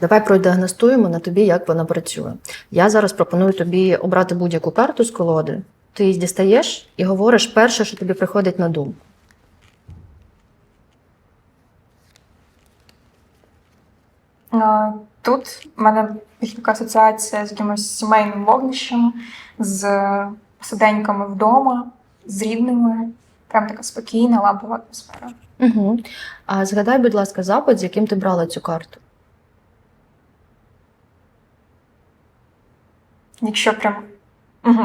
Давай продіагностуємо на тобі, як вона працює. Я зараз пропоную тобі обрати будь-яку карту з колоди. Ти її дістаєш і говориш перше, що тобі приходить на думку. Тут в мене така асоціація з якимось сімейним вогнищем, з сиденьками вдома, з рідними. Прям така спокійна, лампова атмосфера. Угу. А згадай, будь ласка, запит, з яким ти брала цю карту. Якщо прям угу.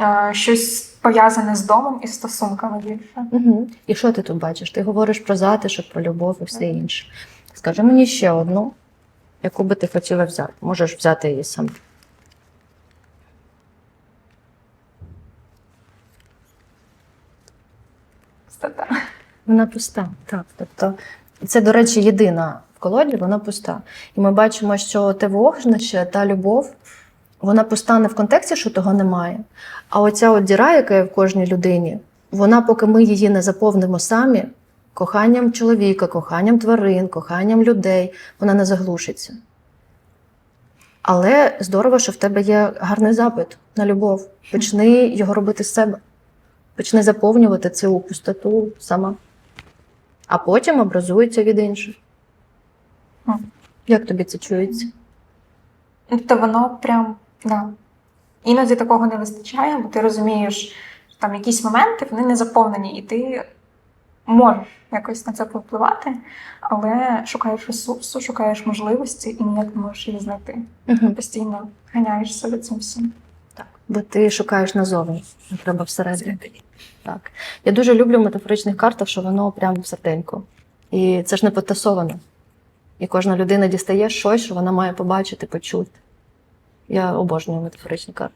е, щось пов'язане з домом і стосунками більше. Угу. І що ти тут бачиш? Ти говориш про затишок, про любов і все інше. Скажи мені ще одну, яку би ти хотіла взяти. Можеш взяти її сам. Стата. Вона пуста, так. Тобто, це, до речі, єдина в колоді, вона пуста. І ми бачимо, що те вогнище, та любов, вона пуста не в контексті, що того немає. А оця от діра, яка є в кожній людині, вона, поки ми її не заповнимо самі, коханням чоловіка, коханням тварин, коханням людей, вона не заглушиться. Але здорово, що в тебе є гарний запит на любов. Почни його робити з себе. Почни заповнювати цю пустоту сама. А потім образується від інших. Як тобі це чується? Тобто воно прям да. іноді такого не вистачає, бо ти розумієш, що там якісь моменти вони не заповнені, і ти можеш якось на це повпливати, але шукаєш ресурсу, шукаєш можливості і ніяк не можеш її знайти. Угу. Постійно ганяєшся за цим всім. Так. Бо ти шукаєш назовні, не треба всередині. Так. Я дуже люблю в метафоричних картах, що воно прямо в серденьку. І це ж не потасовано. І кожна людина дістає щось, що вона має побачити, почути. Я обожнюю метафоричні карти.